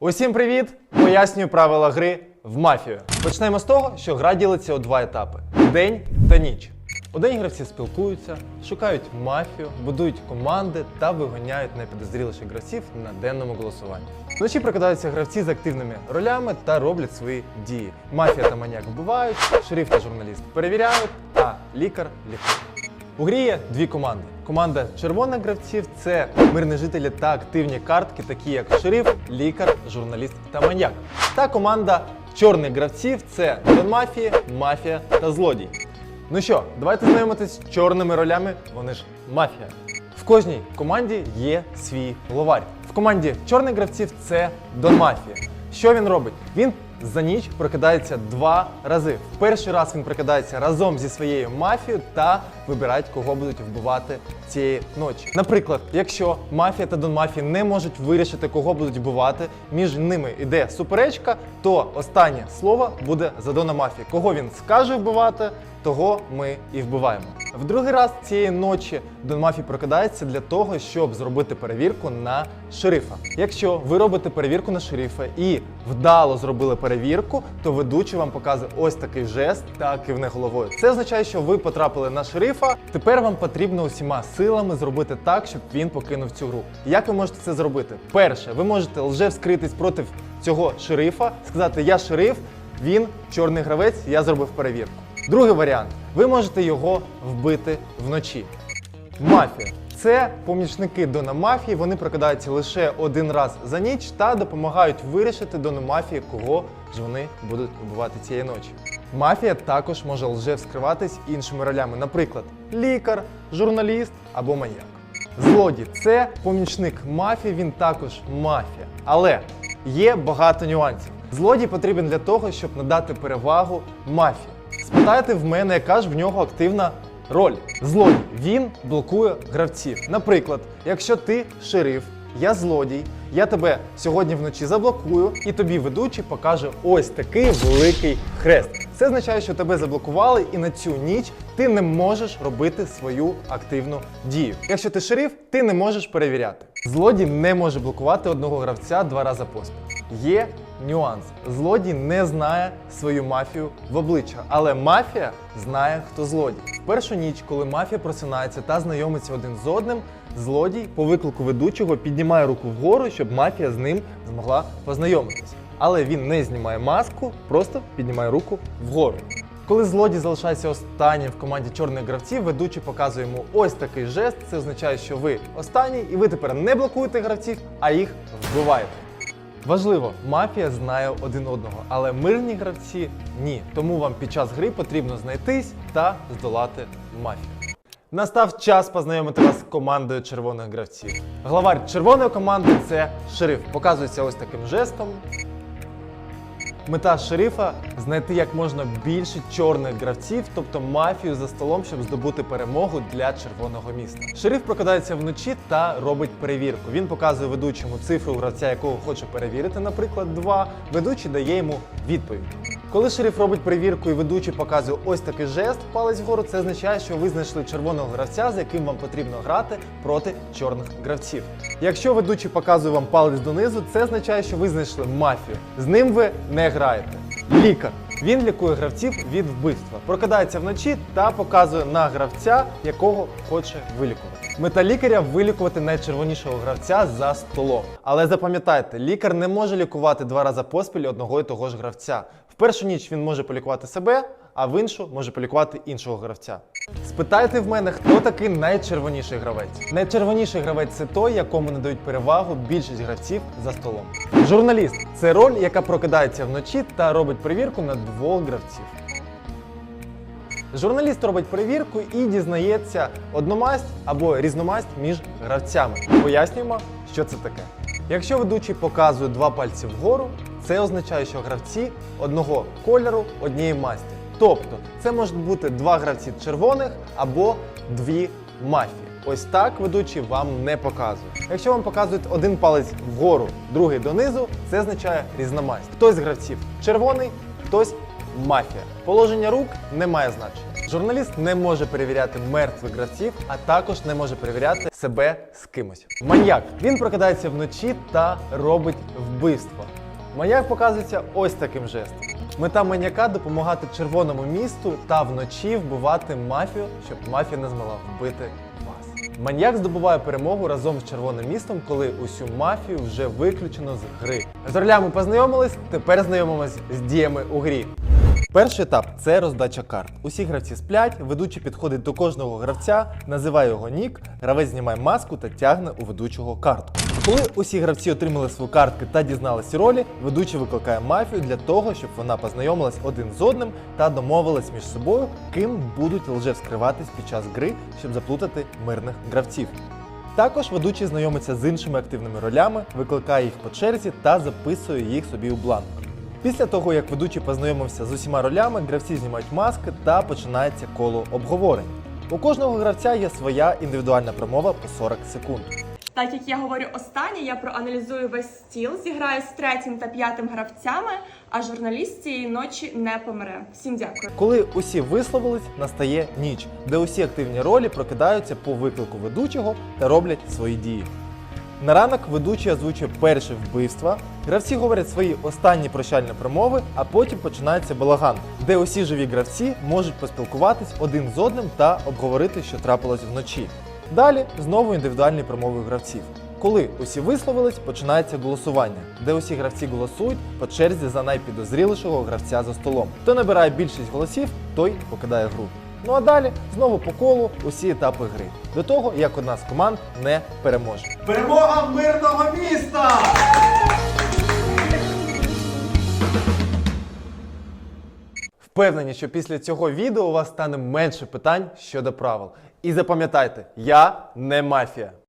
Усім привіт! Пояснюю правила гри в мафію. Почнемо з того, що гра ділиться у два етапи: день та ніч. У день гравці спілкуються, шукають мафію, будують команди та виганяють найпідозріліших гравців на денному голосуванні. Вночі прокидаються гравці з активними ролями та роблять свої дії. Мафія та маніяк вбивають, шериф та журналіст перевіряють, а лікар лікує. У грі є дві команди. Команда червоних гравців це мирні жителі та активні картки, такі як шериф, лікар, журналіст та маньяк. Та команда чорних гравців це Мафії, мафія та злодій. Ну що, давайте знайомитись з чорними ролями, вони ж мафія. В кожній команді є свій главарь. В команді чорних гравців це Дон Мафія. Що він робить? Він за ніч прокидається два рази. В перший раз він прокидається разом зі своєю мафією та вибирають, кого будуть вбивати цієї ночі. Наприклад, якщо мафія та донмафія не можуть вирішити, кого будуть вбивати, між ними йде суперечка, то останнє слово буде за Дона Мафії. Кого він скаже вбивати, того ми і вбиваємо. В другий раз цієї ночі Дон Мафі прокидається для того, щоб зробити перевірку на шерифа. Якщо ви робите перевірку на шерифа і вдало зробили перевірку, то ведучий вам показує ось такий жест та кивне головою. Це означає, що ви потрапили на шерифа. Тепер вам потрібно усіма силами зробити так, щоб він покинув цю гру. Як ви можете це зробити? Перше, ви можете лже вскритись проти цього шерифа, сказати Я шериф, він чорний гравець, я зробив перевірку. Другий варіант. Ви можете його вбити вночі. Мафія. Це помічники Дона Мафії. Вони прокидаються лише один раз за ніч та допомагають вирішити Дону Мафії, кого ж вони будуть вбивати цієї ночі. Мафія також може лже вскриватись іншими ролями, наприклад, лікар, журналіст або маньяк. Злодій це помічник мафії, він також мафія. Але є багато нюансів. Злодій потрібен для того, щоб надати перевагу мафії. Спитайте в мене, яка ж в нього активна роль. Злодій він блокує гравців. Наприклад, якщо ти шериф, я злодій, я тебе сьогодні вночі заблокую, і тобі ведучий покаже ось такий великий хрест. Це означає, що тебе заблокували, і на цю ніч ти не можеш робити свою активну дію. Якщо ти шериф, ти не можеш перевіряти. Злодій не може блокувати одного гравця два рази поспіль. Є нюанс. Злодій не знає свою мафію в обличчя, але мафія знає, хто злодій. В першу ніч, коли мафія просинається та знайомиться один з одним, злодій по виклику ведучого піднімає руку вгору, щоб мафія з ним змогла познайомитись. Але він не знімає маску, просто піднімає руку вгору. Коли злодій залишається останнім в команді чорних гравців, ведучий показує йому ось такий жест. Це означає, що ви останній, і ви тепер не блокуєте гравців, а їх вбиваєте. Важливо, мафія знає один одного, але мирні гравці ні. Тому вам під час гри потрібно знайтись та здолати мафію. Настав час познайомити вас з командою червоних гравців. Главар червоної команди це шериф. Показується ось таким жестом. Мета шерифа знайти як можна більше чорних гравців, тобто мафію за столом, щоб здобути перемогу для червоного міста. Шериф прокидається вночі та робить перевірку. Він показує ведучому цифру гравця, якого хоче перевірити, наприклад, 2. Ведучий дає йому відповідь. Коли шериф робить перевірку і ведучий показує ось такий жест, палець вгору, це означає, що ви знайшли червоного гравця, з яким вам потрібно грати проти чорних гравців. Якщо ведучий показує вам палець донизу, це означає, що ви знайшли мафію. З ним ви не граєте. Лікар. Він лікує гравців від вбивства, прокидається вночі та показує на гравця, якого хоче вилікувати. Мета лікаря вилікувати найчервонішого гравця за столом. Але запам'ятайте, лікар не може лікувати два рази поспіль одного і того ж гравця. Першу ніч він може полікувати себе, а в іншу може полікувати іншого гравця. Спитайте в мене, хто такий найчервоніший гравець. Найчервоніший гравець це той, якому надають перевагу більшість гравців за столом. Журналіст це роль, яка прокидається вночі та робить перевірку на двох гравців. Журналіст робить перевірку і дізнається одномасть або різномасть між гравцями. Пояснюємо, що це таке. Якщо ведучий показує два пальці вгору, це означає, що гравці одного кольору однієї масті. Тобто це можуть бути два гравці червоних або дві мафії. Ось так ведучий вам не показує. Якщо вам показують один палець вгору, другий донизу, це означає різномасть. Хтось з гравців червоний, хтось мафія. Положення рук не має значення. Журналіст не може перевіряти мертвих гравців, а також не може перевіряти себе з кимось. Маньяк він прокидається вночі та робить вбивство. Маньяк показується ось таким жестом. Мета маньяка допомагати червоному місту та вночі вбивати мафію, щоб мафія не змогла вбити вас. Маньяк здобуває перемогу разом з червоним містом, коли усю мафію вже виключено з гри. З ролями познайомились, тепер знайомимось з діями у грі. Перший етап це роздача карт. Усі гравці сплять, ведучий підходить до кожного гравця, називає його нік, гравець знімає маску та тягне у ведучого карту. Коли усі гравці отримали свої картки та дізналися ролі, ведучий викликає мафію для того, щоб вона познайомилась один з одним та домовилась між собою, ким будуть лжевскриватись під час гри, щоб заплутати мирних гравців. Також ведучий знайомиться з іншими активними ролями, викликає їх по черзі та записує їх собі у бланк. Після того, як ведучий познайомився з усіма ролями, гравці знімають маски та починається коло обговорень. У кожного гравця є своя індивідуальна промова по 40 секунд. Так як я говорю останнє, я проаналізую весь стіл, зіграю з третім та п'ятим гравцями, а журналіст цієї ночі не помре. Всім дякую. Коли усі висловились, настає ніч, де усі активні ролі прокидаються по виклику ведучого та роблять свої дії. На ранок ведучий озвучує перше вбивства, гравці говорять свої останні прощальні промови, а потім починається балаган, де усі живі гравці можуть поспілкуватись один з одним та обговорити, що трапилось вночі. Далі знову індивідуальні промови гравців. Коли усі висловились, починається голосування, де усі гравці голосують по черзі за найпідозрілішого гравця за столом. Хто набирає більшість голосів, той покидає гру. Ну а далі знову по колу усі етапи гри. До того, як одна з команд не переможе. Перемога мирного міста! Впевнені, що після цього відео у вас стане менше питань щодо правил. І запам'ятайте, я не мафія.